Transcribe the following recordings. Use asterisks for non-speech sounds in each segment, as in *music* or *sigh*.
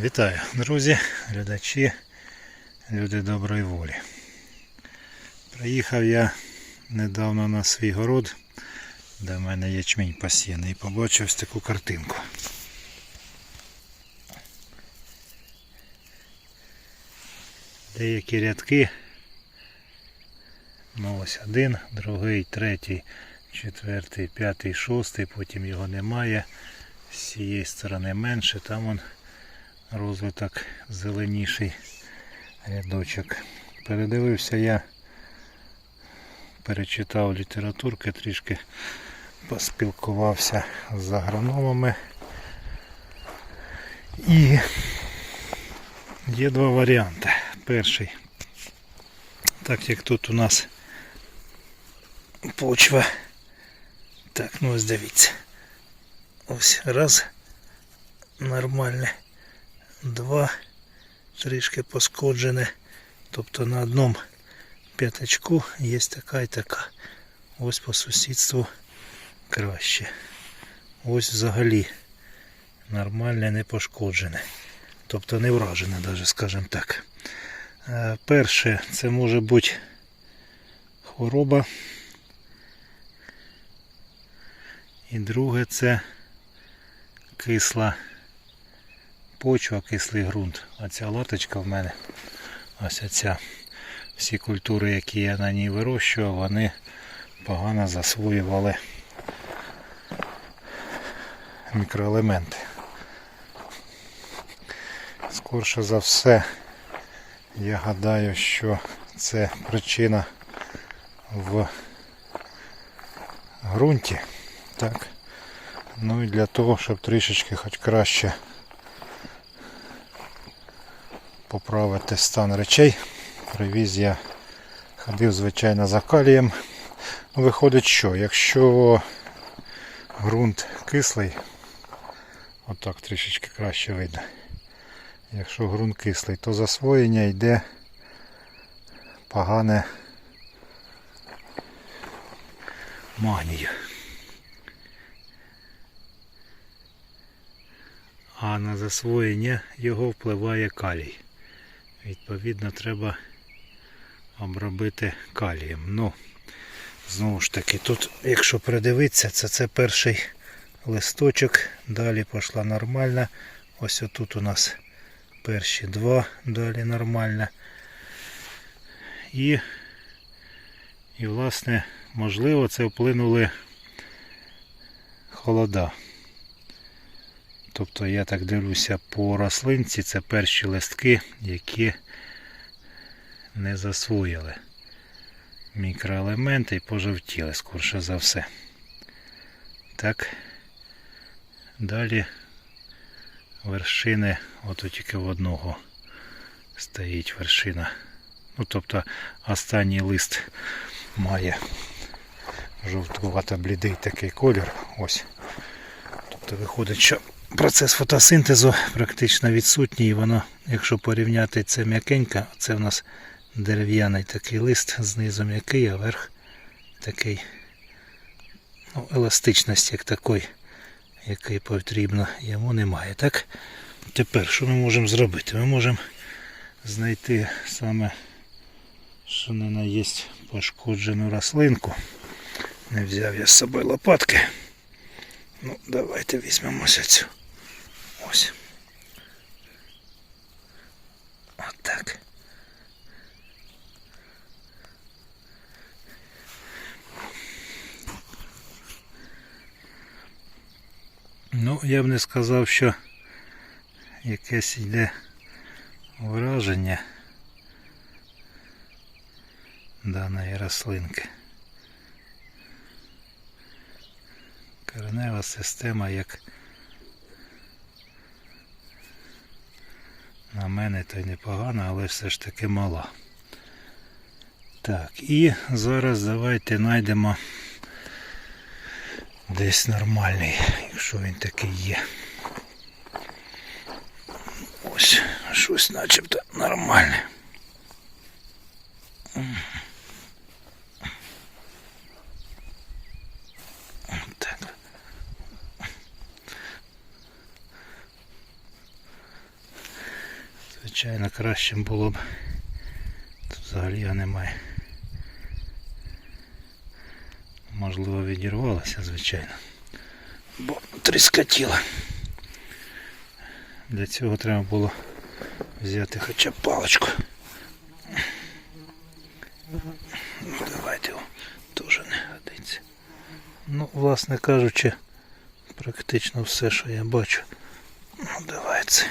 Вітаю, друзі, глядачі, люди доброї волі. Приїхав я недавно на свій город, де в мене ячмінь посіяний, і побачив ось таку картинку. Деякі рядки, ну ось один, другий, третій, четвертий, п'ятий, шостий, потім його немає. З цієї сторони менше, там он розвиток зеленіший рядочок. Передивився я, перечитав літературки, трішки поспілкувався з агрономами. І є два варіанти. Перший, так як тут у нас почва. Так, ну ось дивіться. Ось раз нормальне два трішки пошкоджене. Тобто на одному п'ятачку є така і така. Ось по сусідству краще. Ось взагалі нормальне, не пошкоджене. Тобто не вражене, навіть, скажімо так. Е, Перше, це може бути хвороба. І друге це кисла почва, кислий ґрунт. А ця латочка в мене, ось ця, всі культури, які я на ній вирощував, вони погано засвоювали мікроелементи. Скорше за все, я гадаю, що це причина в ґрунті. Так. Ну і для того, щоб трішечки хоч краще поправити стан речей. Привіз я ходив, звичайно, за калієм. Ну, Виходить, що якщо ґрунт кислий, отак трішечки краще видно. Якщо ґрунт кислий, то засвоєння йде погане магнію. А на засвоєння його впливає калій. Відповідно, треба обробити калієм. Ну, знову ж таки, тут, якщо придивитися, це це перший листочок, далі пішла нормальна. Ось отут у нас перші два, далі нормальна. І, і власне, можливо, це вплинули холода. Тобто я так дивлюся по рослинці, це перші листки, які не засвоїли мікроелементи і пожовтіли, скорше за все. Так. Далі вершини, ото тільки в одного стоїть вершина. Ну, тобто останній лист має жовтувато блідий такий колір. Ось. Тобто виходить, що процес фотосинтезу практично відсутній, і воно, якщо порівняти це м'якенько, це в нас дерев'яний такий лист, знизу м'який, а верх такий ну, еластичності як такої, який потрібно, йому немає. Так? Тепер що ми можемо зробити? Ми можемо знайти саме, що не на є пошкоджену рослинку. Не взяв я з собою лопатки. Ну, давайте візьмемося цю. Ось. Отак. Ну, я б не сказав, що якесь йде враження даної рослинки. Коренева система як мене то й непогана, але все ж таки мала. Так, і зараз давайте знайдемо десь нормальний, якщо він такий є. Ось, щось начебто нормальне. Звичайно, кращим було б. Тут взагалі його немає. Можливо, відірвалося, звичайно. Бо тріскотіло. Для цього треба було взяти хоча б паличку. Ну, давайте теж не годиться. Ну, власне кажучи, практично все, що я бачу. Ну, давай це.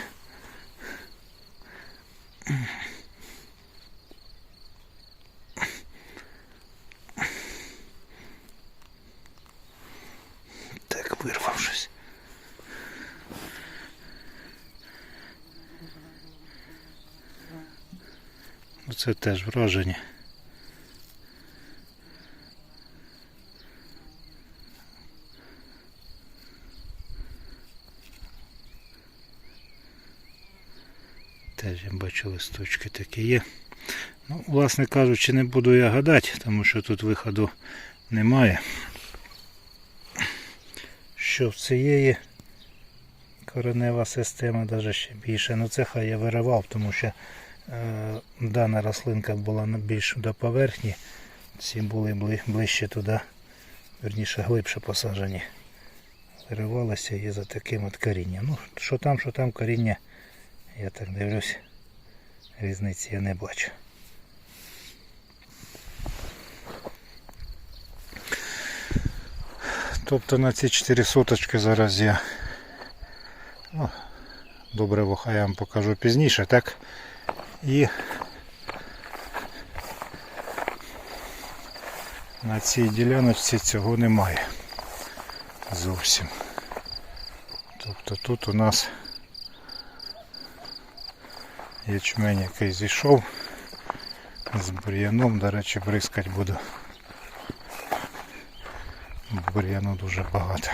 Так, вирвав щось. Ну, теж враження. Теж я бачу листочки такі є. Ну, власне кажучи, не буду я гадати, тому що тут виходу немає. Що в цієї коренева система навіть ще більше. Ну це хай я виривав, тому що е, дана рослинка була більш до поверхні. Ці були бли- ближче туди, верніше глибше посаджені. Виривалося і за таким от корінням. Ну, що там, що там коріння, я так дивлюсь, різниці я не бачу. Тобто на ці 4 соточки зараз я ну, добре вуха я вам покажу пізніше, так? І на цій діляночці цього немає зовсім. Тобто тут у нас ячмень, який зійшов з бур'яном, до речі, бризкать буду. Бур'яну дуже багато.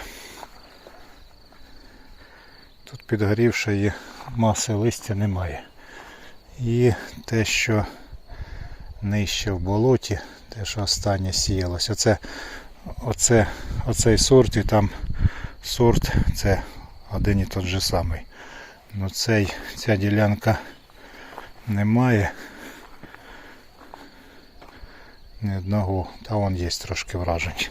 Тут підгорівшої маси листя немає. І те, що нижче в болоті, те, що останнє сіялось, оце, оце, оцей сорт і там сорт це один і тот же самий. Ну цей, ця ділянка немає. Ні одного, та вон є трошки вражень.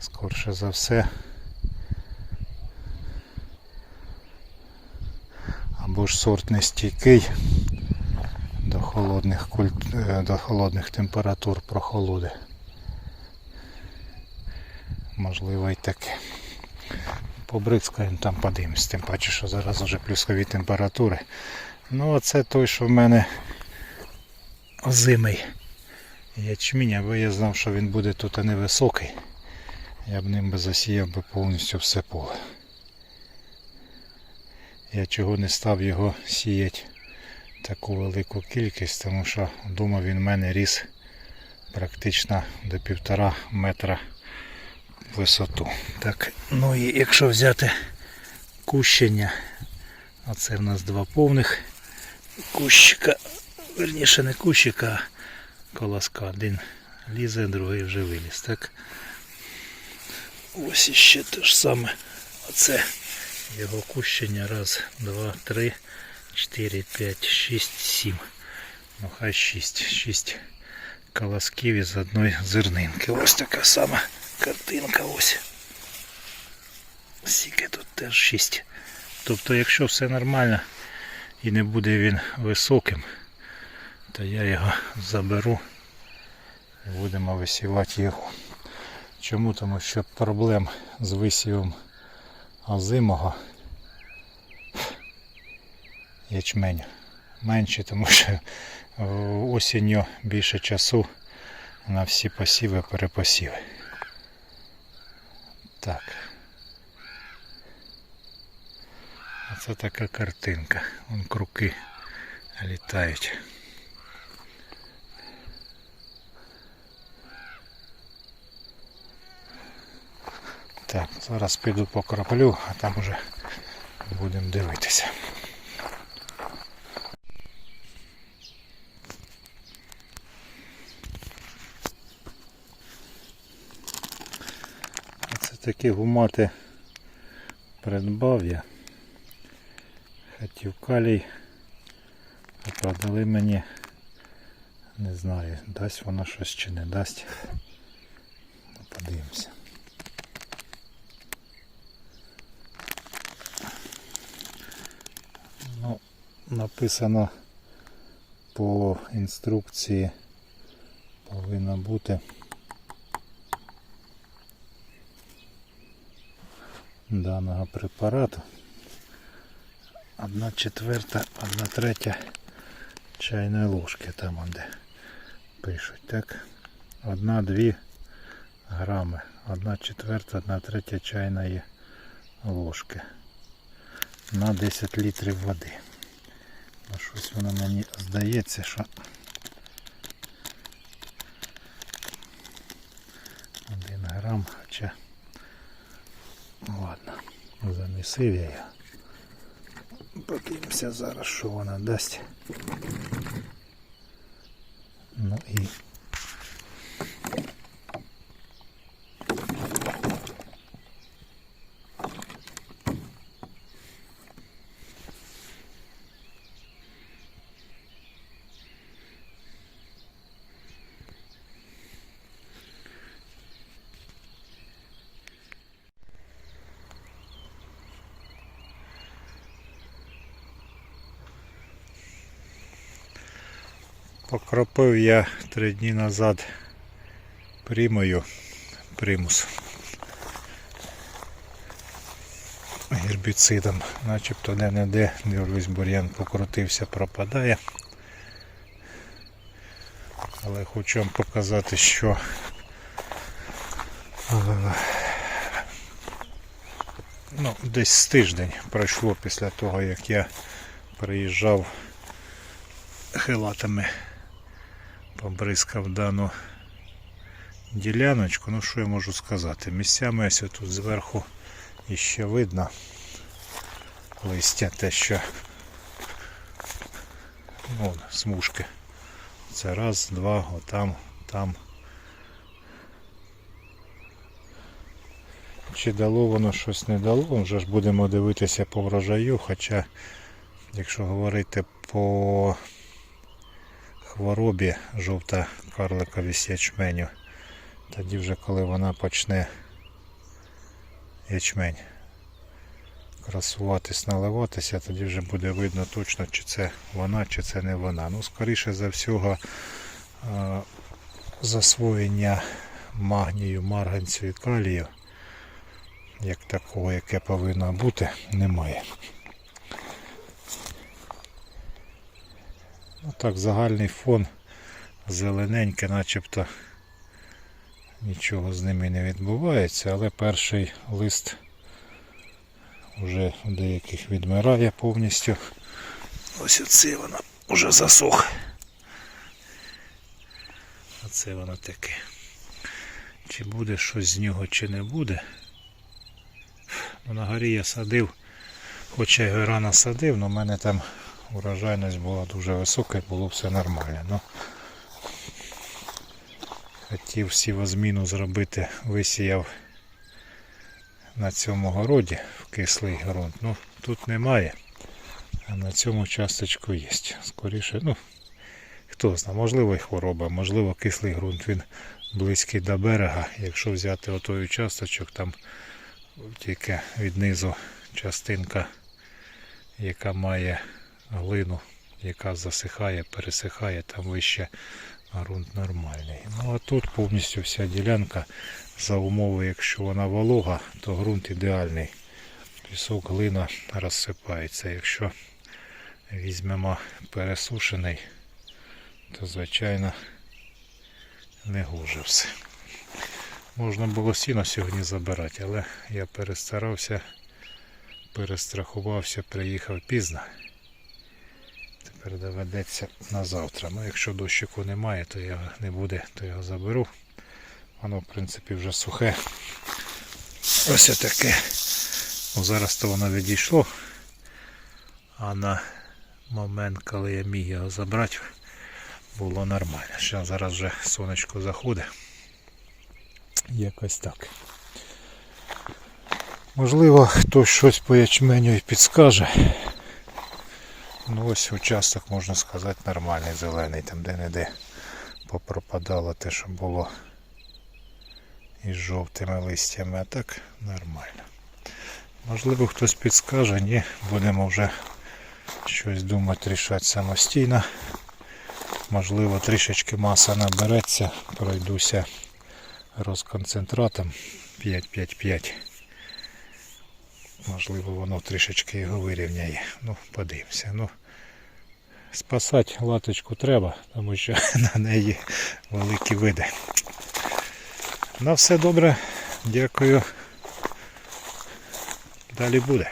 Скорше за все. Або ж сорт нестійкий до холодних, культ... е, до холодних температур прохолоди. Можливо і таке. Побризкаємо там подивимось, тим паче, що зараз вже плюсові температури. Ну оце той, що в мене озимий ячмінь, аби я знав, що він буде тут невисокий. Я б ним би засіяв би повністю все поле. Я чого не став його сіяти таку велику кількість, тому що вдома він в мене ріс практично до півтора метра висоту. Так, ну і якщо взяти кущення, оце в нас два повних кущика, верніше не кущика, а колоска. Один лізе, другий вже виліз. Так? Ось іще те ж саме. Оце його кущення. Раз, два, три, чотири, п'ять, шість, сім. Ну хай шість. Шість колосків із одної зернинки. Ось така сама картинка ось. Скільки тут теж шість. Тобто, якщо все нормально і не буде він високим, то я його заберу і будемо висівати його. Чому? Тому що проблем з висівом озимого ячменю менше, тому що осінню більше часу на всі посіви перепосіви. Так. Оце така картинка. Вон круки літають. Так, зараз піду покраплю, а там уже будемо дивитися. Це такі гумати придбав я. Хотів калій, а продали мені. Не знаю, дасть воно щось чи не дасть. Ну, Подивимося. Ну, написано по інструкції повинно бути даного препарату. Одна четверта, одна третя чайної ложки там де пишуть, так? Одна-дві грами. Одна четверта, одна третя чайної ложки на 10 літрів води. Ну, щось воно мені здається, що один грам, хоча ладно, замісив я його. Подивимося зараз, що вона дасть. Ну і Покропив я три дні назад примою примус гербіцидом, начебто де-не-де, дивлюсь, бур'ян покрутився, пропадає. Але хочу вам показати, що е, ну, десь тиждень пройшло після того, як я приїжджав хилатами побризкав дану діляночку. Ну що я можу сказати? Місцями ось тут зверху іще видно листя те, що ну, смужки. Це раз, два, отам, там. Чи дало воно щось не дало, вже ж будемо дивитися по врожаю, хоча, якщо говорити по хворобі жовта карликовість ячменю. Тоді вже коли вона почне ячмень красуватись, наливатися, тоді вже буде видно точно, чи це вона, чи це не вона. Ну, скоріше за всього, е, засвоєння магнію, марганцю і калію, як такого, яке повинно бути, немає. Ну так, загальний фон зелененький, начебто нічого з ними не відбувається, але перший лист вже у деяких відмирає повністю. Ось оце воно вже засох. Оце воно таке. Чи буде щось з нього, чи не буде. Ну, на горі я садив, хоча його рано садив, але в мене там урожайність була дуже висока і було все нормально. Ну, хотів сівозміну зробити, висіяв на цьому городі в кислий ґрунт. Ну, тут немає, а на цьому часточку є. Скоріше, ну, хто знає, можливо і хвороба, можливо кислий ґрунт, він близький до берега. Якщо взяти отой участочок, там тільки віднизу частинка, яка має глину, яка засихає, пересихає, там вище ґрунт нормальний. Ну а тут повністю вся ділянка за умови, якщо вона волога, то ґрунт ідеальний. Пісок, глина розсипається. Якщо візьмемо пересушений, то звичайно не гуже все. Можна було сіно сьогодні забирати, але я перестарався, перестрахувався, приїхав пізно. Тепер доведеться на завтра. Ну, якщо дощику немає, то його не буде, то його заберу. Воно в принципі вже сухе. Ось таке. Ну, зараз то воно відійшло. А на момент, коли я міг його забрати, було нормально. Ще зараз вже сонечко заходить. Якось так. Можливо, хтось щось по ячменю і підскаже. Ну ось участок, можна сказати, нормальний зелений, там де-не-де попропадало те, що було із жовтими листями, а так нормально. Можливо, хтось підскаже, ні, будемо вже щось думати, рішати самостійно. Можливо, трішечки маса набереться, пройдуся розконцентратом 5-5-5. Можливо, воно трішечки його вирівняє. Ну, подивимося. Ну, спасати латочку треба, тому що *laughs* на неї великі види. На все добре. Дякую. Далі буде.